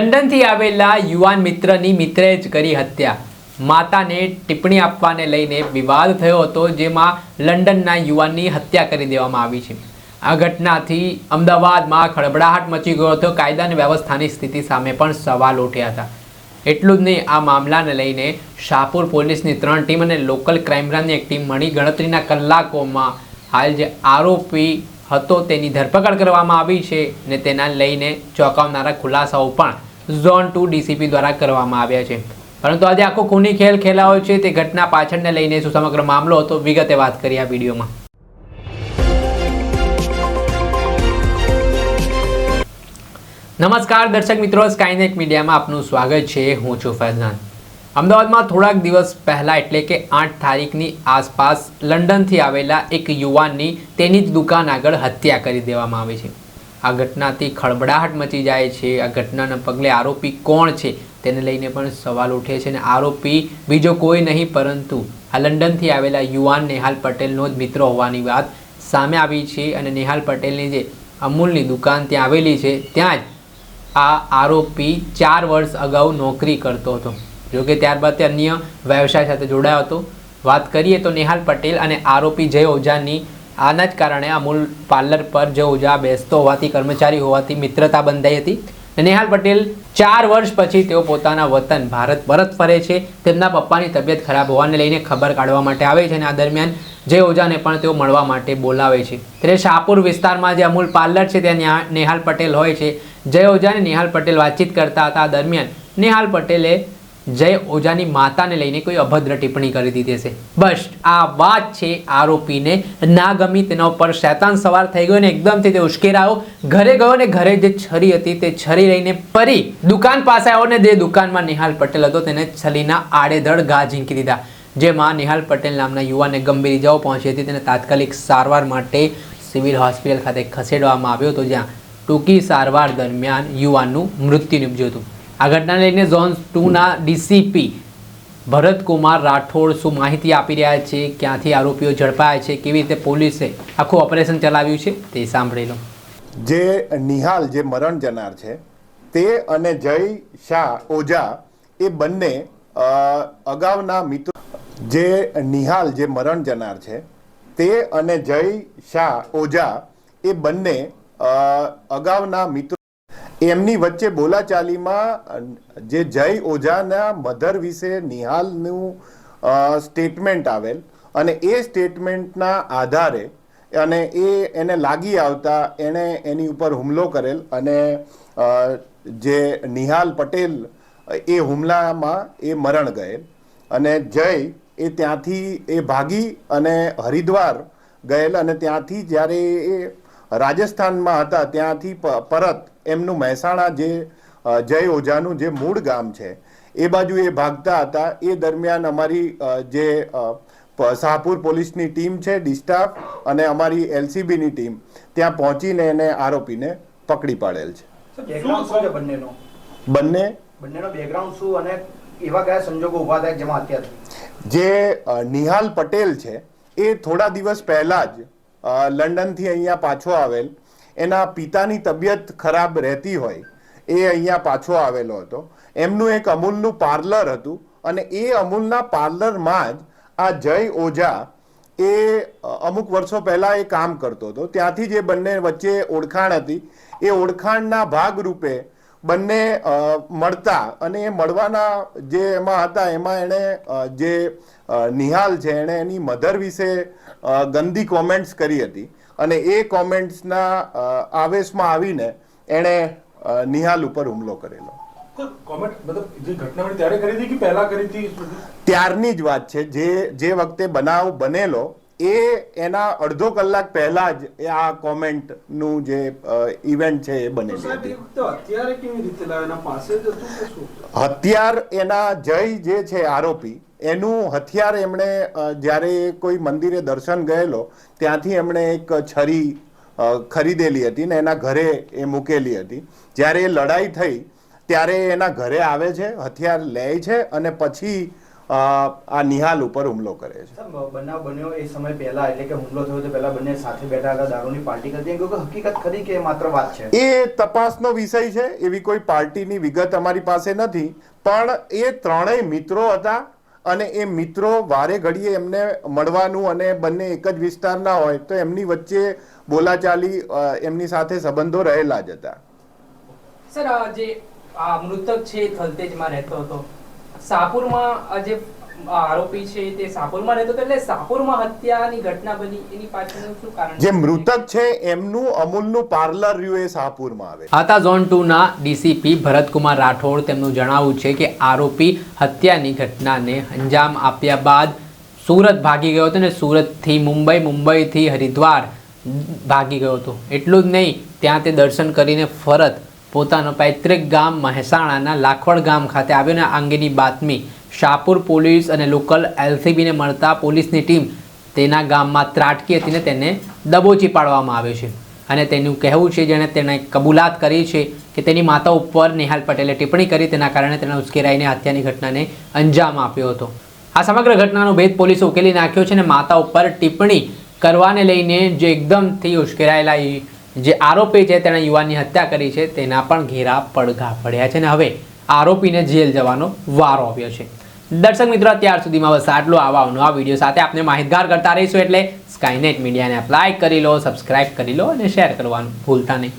લંડનથી આવેલા યુવાન મિત્રની મિત્રે જ કરી હત્યા. માતાને ટિપ્પણી આપવાને લઈને વિવાદ થયો હતો, જેમાં લંડનના યુવાનની હત્યા કરી દેવામાં આવી છે. આ ઘટનાથી અમદાવાદમાં ખળબડાહટ મચી ગયો હતો. કાયદા અને વ્યવસ્થાની સ્થિતિ સામે પણ સવાલ ઉઠ્યા હતા. એટલું જ નહીં, આ મામલાને લઈને શાહપુર પોલીસની ત્રણ ટીમ અને લોકલ ક્રાઇમ બ્રાન્ચની એક ટીમ મળી. ગણતરીના કલાકોમાં હાલ જે આરોપી હતો તેની ધરપકડ કરવામાં આવી છે ને તેના લઈને ચોંકાવનારા ખુલાસાઓ પણ ઝોન ટુ ડીસીપી દ્વારા કરવામાં આવ્યા છે. પરંતુ આજે આખો ખૂની ખેલ ખેલાયો છે, તે ઘટના પાછળને લઈને શું સમગ્ર મામલો હતો. વિગતે વાત કરી આ વિડીયોમાં. નમસ્કાર દર્શક મિત્રો સ્કાયનેટ મીડિયામાં આપનું સ્વાગત છે. હું છું ફૈઝાન અમદાવાદમાં થોડાક દિવસ પહેલા, એટલે કે આઠ તારીખની આસપાસ, લંડનથી આવેલા એક યુવાનની તેની જ દુકાન આગળ હત્યા કરી દેવામાં આવી છે. આ ઘટનાથી ખળબડાહટ મચી જાય છે. આ ઘટનાના પગલે આરોપી કોણ છે તેને લઈને પણ સવાલ ઉઠે છે અને આરોપી બીજો કોઈ નહીં, પરંતુ આ લંડનથી આવેલા યુવાન નેહાલ પટેલનો જ મિત્ર હોવાની વાત સામે આવી છે અને નેહાલ પટેલની જે અમૂલની દુકાન ત્યાં આવેલી છે, ત્યાં જ આ આરોપી ચાર વર્ષ અગાઉ નોકરી કરતો હતો. જોકે ત્યારબાદ તે અન્ય વ્યવસાય સાથે જોડાયો હતો. વાત કરીએ તો નેહાલ પટેલ અને આરોપી જય ઓઝાની આના જ કારણે અમૂલ પાર્લર પર જય ઓઝા બેસતો હોવાથી, કર્મચારી હોવાથી મિત્રતા બંધાઈ હતી. નેહાલ પટેલ ચાર વર્ષ પછી તેઓ પોતાના વતન ભારત પરત ફરે છે. તેમના પપ્પાની તબિયત ખરાબ હોવાને લઈને ખબર કાઢવા માટે આવે છે અને આ દરમિયાન જય ઓઝાને પણ તેઓ મળવા માટે બોલાવે છે. ત્યારે શાહપુર વિસ્તારમાં જે અમૂલ પાર્લર છે, ત્યાં નેહા- નેહાલ પટેલ હોય છે. જય ઓઝા નેહાલ પટેલ વાતચીત કરતા હતા. દરમિયાન નેહાલ પટેલે જય ઓજાની માતાને લઈને કોઈ અભદ્ર ટિપ્પણી કરી દીધી હશે બસ, આ વાત છે આરોપીને ના ગમી તેના ઉપર શૈતાન સવાર થઈ ગયો ને એકદમથી તે ઉશ્કેરાયો. ઘરે ગયો ને ઘરે જે છરી હતી તે છરી લઈને ફરી દુકાન પાસે આવ્યો ને જે દુકાનમાં નિહાલ પટેલ હતો તેને છલીના આડેધડ ઘા ઝીંકી દીધા. જેમાં નિહાલ પટેલ નામના યુવાને ગંભીર ઇજાઓ પહોંચી હતી. તેને તાત્કાલિક સારવાર માટે સિવિલ હોસ્પિટલ ખાતે ખસેડવામાં આવ્યો હતો, જ્યાં ટૂંકી સારવાર દરમિયાન યુવાનનું મૃત્યુ નિપજ્યું હતું. આ ઘટનાને લઈને ઝોન ટુના ડીસીપી ભરતકુમાર રાઠોડ શું માહિતી આપી રહ્યા છે? ક્યાંથી આરોપીઓ ઝડપાયા છે? કેવી રીતે પોલીસે આખું ઓપરેશન ચલાવ્યું છે? તે સાંભળી લો. જે નિહાલ, જે મરણ જનાર છે, તે અને જય શાહ ઓઝા, એ બંને અગાઉના મિત્રો જે નિહાલ, જે મરણ જનાર છે, તે અને જય શાહ ઓઝા, એ બંને અગાઉના મિત્રો એમની વચ્ચે બોલાચાલીમાં, જે જય ઓઝાના મધર વિશે નિહાલનું સ્ટેટમેન્ટ આવેલ. અને એ સ્ટેટમેન્ટના આધારે અને એ એને લાગી આવતા એણે એની ઉપર હુમલો કરેલ અને જે નિહાલ પટેલ, એ હુમલામાં એ મરણ ગયેલ. અને જય એ ત્યાંથી એ ભાગી અને હરિદ્વાર ગયેલ અને ત્યાંથી જ્યારે એ રાજસ્થાનમાં હતા ત્યાંથી પરત એમનું મહેસાણા જે જય ઓઝાનું જે મૂળ ગામ છે એ બાજુ એ ભાગતા હતા. એ દરમિયાન અમારી જે શાહપુર પોલીસની ટીમ છે ડિસ્ટાફ અને અમારી એલસીબીની ટીમ ત્યાં પહોંચીને એને આરોપીને પકડી પાડેલ છે. બંને? બંનેનો બેકગ્રાઉન્ડ શું અને એવા કયા સંજોગો ઊભા થાય જેમાં હત્યા થઈ? જે નિહાલ પટેલ છે એ થોડા દિવસ પહેલા જ લંડનથી અહીંયા પાછો આવેલ. એના પિતાની તબિયત ખરાબ રહેતી હોય, એ અહીંયા પાછો આવેલો હતો. એમનું એક અમૂલનું પાર્લર હતું અને એ અમૂલના પાર્લરમાં જ આ જય ઓઝા એ અમુક વર્ષો પહેલાં એ કામ કરતો હતો. ત્યાંથી જે બંને વચ્ચે ઓળખાણ હતી, એ ઓળખાણના ભાગરૂપે બંને મળતા અને એ મળવાના જે એમાં હતા, એમાં એણે જે નિહાલ છે, એણે એની મધર વિશે ગંદી કોમેન્ટ્સ કરી હતી. અને એ કોમેન્ટ્સના આવેશમાં આવીને એણે નિહાલ ઉપર હુમલો કરેલો. ત્યારની જ વાત છે. જે જે વખતે બનાવ બનેલો એ એના અડધો કલાક પહેલા જ એ આ કોમેન્ટનું જે ઇવેન્ટ છે એ બનેલી હતી. હથિયાર એના જય જે છે આરોપી એનું હથિયાર એમણે જ્યારે કોઈ મંદિરે દર્શન ગયેલો ત્યાંથી એમણે એક છરી ખરીદેલી હતી ને એના ઘરે એ મૂકેલી હતી. જ્યારે એ લડાઈ થઈ ત્યારે એના ઘરે આવે છે હથિયાર લે છે અને પછી આ નિહાલ ઉપર હુમલો કરે છે. બનાવ બન્યો એ સમય પહેલા એટલે કે હુમલો થયો તે પહેલા બંને સાથે બેઠા હતા દારૂની પાર્ટી કરતી કે હકીકત ખરી કે માત્ર વાત છે? એ તપાસનો વિષય છે એવી કોઈ પાર્ટીની વિગત અમારી પાસે નથી. પણ એ ત્રણેય મિત્રો હતા અને એ મિત્રો વારે ઘડીએ એમને મળવાનું અને બંને એક જ વિસ્તારના હોય, તો એમની વચ્ચે બોલાચાલી એમની સાથે સંબંધો રહેલા જ હતા. સર જે મૃતક છે થલતેજમાં રહેતો હતો. સાપુરમાં જે આરોપી છે તે સાપુરમાં રહેતો એટલે સાપુરમાં હત્યાની ઘટના બની એની પાછળનું શું કારણ જે મૃતક છે એમનું અમૂલનું પાર્લર રહ્યું એ સાપુરમાં આવે. આતા ઝોન ટુના ડીસીપી ભરતકુમાર રાઠોડ તેમનું જણાવવું છે કે આરોપી હત્યાની ઘટનાને અંજામ આપ્યા બાદ સુરત ભાગી ગયો હતો ને સુરતથી મુંબઈ મુંબઈથી હરિદ્વાર ભાગી ગયો હતો. એટલું જ નહીં ત્યાં તે દર્શન કરીને ફરત પોતાનો પૈતૃક ગામ મહેસાણાના લાખવડ ગામ ખાતે આવ્યો ને આ અંગેની બાતમી શાહપુર પોલીસ અને લોકલ એલસીબીને મળતા પોલીસની ટીમ તેના ગામમાં ત્રાટકી હતી ને તેને દબોચી પાડવામાં આવે છે. અને તેનું કહેવું છે, જેણે તેણે કબૂલાત કરી છે કે તેની માતા ઉપર નિહાલ પટેલે ટિપ્પણી કરી, તેના કારણે તેણે ઉશ્કેરાઈને હત્યાની ઘટનાને અંજામ આપ્યો હતો. આ સમગ્ર ઘટનાનો ભેદ પોલીસે ઉકેલી નાખ્યો છે અને માતા ઉપર ટિપ્પણી કરવાને લઈને જે એકદમથી ઉશ્કેરાયેલા જે આરોપી છે, તેણે યુવાનની હત્યા કરી છે, તેના પણ ઘેરા પડઘા પડ્યા છે. અને હવે આરોપીને જેલ જવાનો વારો આવ્યો છે. દર્શક મિત્રો, અત્યાર સુધીમાં બસ આટલું. આવા નવા વીડિયો સાથે આપણે માહિતગાર કરતા રહીશું. એટલે સ્કાયનેટ મીડિયાને લાઇક કરી લો સબસ્ક્રાઇબ કરી લો અને શેર કરવાનું ભૂલતા નહીં.